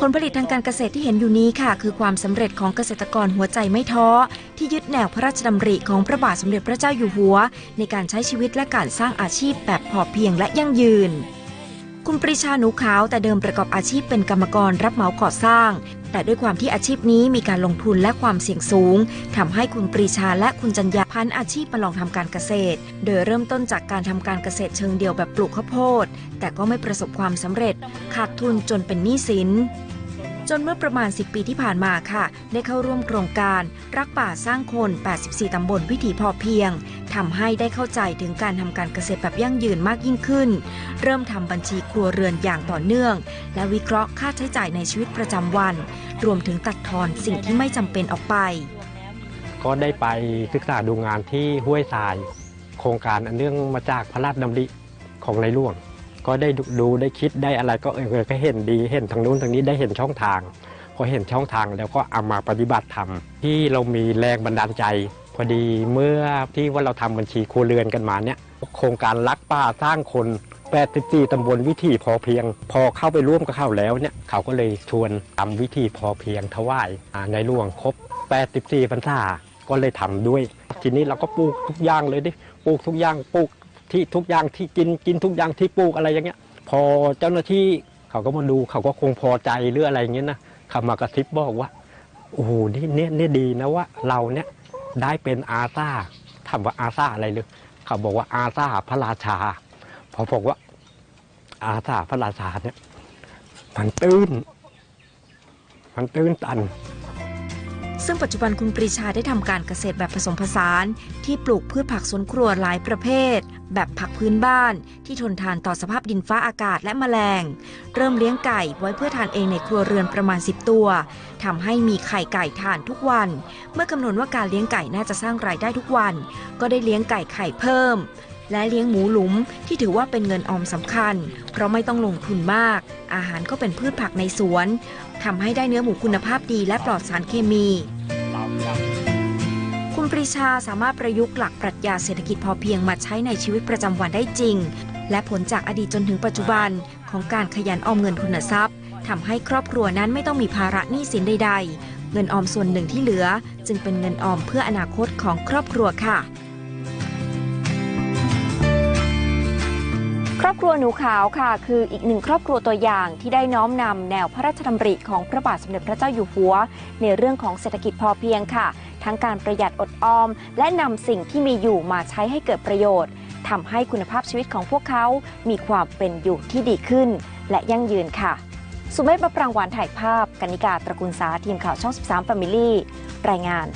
ผลผลิตทางการเกษตรที่เห็นอยู่นี้ค่ะ คือความสำเร็จของเกษตรกรหัวใจไม่ท้อ ที่ยึดแนวพระราชดำริของพระบาทสมเด็จพระเจ้าอยู่หัว ในการใช้ชีวิตและการสร้างอาชีพแบบพอเพียงและยั่งยืน คุณปรีชาหนูขาวแต่เดิมประกอบอาชีพเป็นกรรมกรรับเหมาก่อสร้าง แต่ด้วยความที่อาชีพนี้มีการลงทุนและความเสี่ยงสูงทำให้คุณปรีชาและคุณจัญญาพันอาชีพมาลองทำการเกษตร โดยเริ่มต้นจากการทำการเกษตรเชิงเดียวแบบปลูกข้าวโพด แต่ก็ไม่ประสบความสำเร็จ ขาดทุนจนเป็นหนี้สิน จนเมื่อประมาณ 10 ปีที่ผ่านมาค่ะ ได้เข้าร่วมโครงการ รักป่าสร้างคน 84 ตำบลวิถีพอเพียง ทำให้ได้เข้าใจถึงการทำการเกษตรแบบยั่งยืนมากยิ่งขึ้น เริ่มทำบัญชีครัวเรือนอย่างต่อเนื่อง และวิเคราะห์ค่าใช้จ่ายในชีวิตประจำวัน รวมถึงตัดทอนสิ่งที่ไม่จำเป็นออกไป ก็ได้ไปศึกษาดูงานที่ห้วยทราย โครงการอันเนื่องมาจากพระราชดำริของในหลวง ก็ได้ดูได้คิดได้อะไรก็เออก็เห็นดีเห็นทางนู้นทางนี้ได้เห็นช่องทางพอเห็นช่องทางแล้วก็เอามาปฏิบัติทำที่เรามีแรงบันดาลใจ พอดีเมื่อที่ว่าเราทำบัญชีครัวเรือนกันมาเนี่ยโครงการรักป่าสร้างคน 84 ตำบลวิถีพอเพียง พอเข้าไปร่วมกับเขาแล้วเนี่ยเขาก็เลยชวนทำวิถีพอเพียงถวายในหลวงครบ 84พรรษาก็เลยทำด้วย ทีนี้เราก็ปลูกทุกอย่างเลยดิปลูกทุกอย่างปลูก ที่ทุกอย่างที่กินกินทุกอย่างที่ปลูกอะไรอย่างเงี้ย พอเจ้าหน้าที่เขาก็มาดูเขาก็คงพอใจหรืออะไรอย่างเงี้ยนะเขามากระซิบบอกว่าโอ้โหนี่เนี่ยเนี่ยดีนะว่าเราเนี่ยได้เป็นอาซาถามว่าอาซาอะไรเลยเขาบอกว่าอาซาพระราชาพอบอกว่า อาซาพระราชาเนี่ยมันตื้น มันตื้นตัน ซึ่งปัจจุบันคุณปรีชาได้ทำการเกษตรแบบผสมผสาน ที่ปลูกพืชผักสวนครัวหลายประเภท แบบผักพื้นบ้าน ที่ทนทานต่อสภาพดินฟ้าอากาศและแมลง เริ่มเลี้ยงไก่ไว้เพื่อทานเองในครัวเรือนประมาณ 10 ตัวทำให้มีไข่ไก่ทานทุกวัน เมื่อกำหนดว่าการเลี้ยงไก่น่าจะสร้างรายได้ทุกวัน ก็ได้เลี้ยงไก่ไข่เพิ่ม และเลี้ยงหมูหลุมที่ถือว่าเป็นเงินออมสำคัญ เพราะไม่ต้องลงทุนมาก อาหารก็เป็นพืชผักในสวนทำให้ได้เนื้อหมูคุณภาพดีและปลอดสารเคมี คุณปรีชาสามารถประยุกต์หลักปรัชญาเศรษฐกิจพอเพียงมาใช้ในชีวิตประจำวันได้จริง และผลจากอดีตจนถึงปัจจุบันของการขยันออมเงินทุนทรัพย์ทำให้ครอบครัวนั้นไม่ต้องมีภาระหนี้สินใดๆ เงินออมส่วนหนึ่งที่เหลือ จึงเป็นเงินออมเพื่ออนาคตของครอบครัวค่ะ รอบครัวหนูขาวค่ะ คืออีกหนึ่งครอบครัวตัวอย่างที่ได้น้อมนำแนวพระราชดำริของพระบาทสมเด็จพระเจ้าอยู่หัว ในเรื่องของเศรษฐกิจพอเพียงค่ะ ทั้งการประหยัดอดออม และนำสิ่งที่มีอยู่มาใช้ให้เกิดประโยชน์ทำให้คุณภาพชีวิตของพวกเขา มีความเป็นอยู่ที่ดีขึ้น และยั่งยืนค่ะ สุเมธประปรางวานถ่ายภาพกนิกาตระกูลสาทีมข่าวช่อง 13 Family รายงาน